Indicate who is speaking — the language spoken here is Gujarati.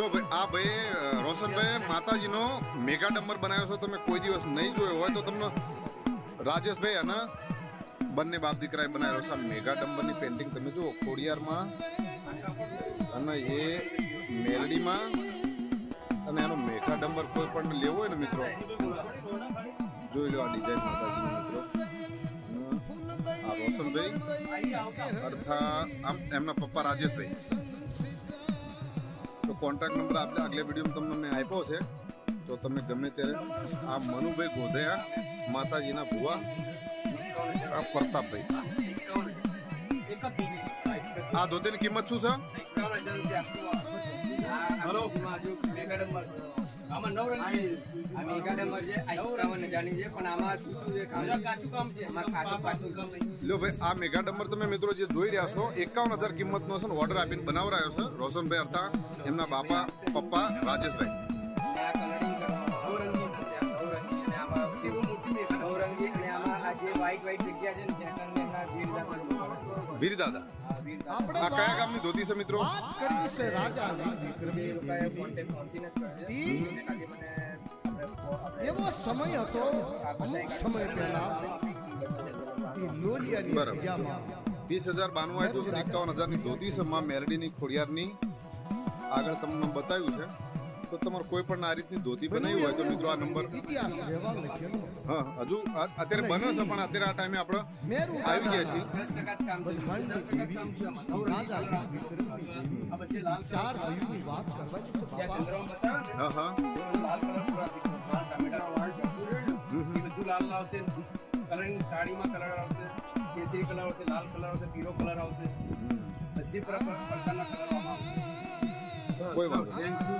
Speaker 1: જો આ ભાઈ રોશનભાઈ માતાજીનો મેગા ડમ્બર બનાવ્યો છે. તમે કોઈ દિવસ નહીં જોયો હોય તો તમને રાજેશભાઈ અને બંને બાપ દીકરાએ બનાવ્યો છે આ મેગા ડંબરની પેન્ટિંગ તમે જુઓ, ખોડિયારમાં અને એ મેલડીમાં અને એનો મેઘા ડમ્બર કોઈ પણ લેવો હોય ને મિત્રો, જોઈ લો આ ડિઝાઇન માતાજીનો આ રોશનભાઈ અર્થાત આમ એમના પપ્પા રાજેશભાઈ. કોન્ટેક્ટ નંબર આપણે આગલા વિડીયોમાં તમને મેં આપ્યો છે. તો તમે ગમે ત્યારે આ મનુભાઈ ગોધયા માતાજીના ભુવા આ પ્રતાપભાઈ. આ ધોતીની કિંમત શું છે?
Speaker 2: હલો આમાં નવ રંગી
Speaker 3: આ મેગા નંબર છે આ એકાવન હજારની છે પણ આમાં શું શું છે
Speaker 2: આમાં કાચું કામ છે?
Speaker 3: આમાં કાચું કાચું કામ નહીં.
Speaker 1: લો ભાઈ આ મેગા ડંબર તમે મિત્રો જે જોઈ રહ્યા છો એકાવન હજાર કિંમતનો છે ને ઓર્ડર આપીને બનાવરાયો છે. રોશનભાઈ અર્થા એમના બાપા પપ્પા રાજેશભાઈ.
Speaker 3: નવરંગી અને આમાં આમાં આ જે વ્હાઈટ વ્હાઈટ જગ્યા છે ને ત્યાં એમના વીર દાદા.
Speaker 4: આપણે
Speaker 1: આ કયા ગામની ધોતી છે મિત્રો?
Speaker 4: વાત કરી છે રાજાની
Speaker 3: એ
Speaker 4: વિક્રમી
Speaker 3: લોકોએ કોન્ટેક્ટ ફોનથી જ કર્યો છે.
Speaker 4: ઈ
Speaker 3: એને ખાલી મને આપણે આપણે
Speaker 4: એવો સમય હતો અમુક સમય પહેલા લોલિયાની જગ્યામાં
Speaker 1: વીસ હજાર બાનું આવ્યું છે એકાવન હજારની ધોતી છે માં મેરડીની ખોડિયારની. આગળ તમને બતાવ્યું છે. તો તમારે કોઈ પણ આ રીતની ધોતી બનાવી હોય તો મિત્રો આ નંબર
Speaker 4: ઇતિહાસ રહેવા લખેલો
Speaker 1: હા હજુ અત્યારે બને છે પણ અત્યારે આ ટાઈમે આપણે આવી ગયા છીએ. હા હા.
Speaker 2: લાલ આવશે. સાડીમાં કલર આવશે. કેસરી કલર આવશે લાલ કલર આવશે પીળો કલર આવશે. બધી પ્રકારના કલર આવશે.
Speaker 1: કોઈ વાંધો નહીં.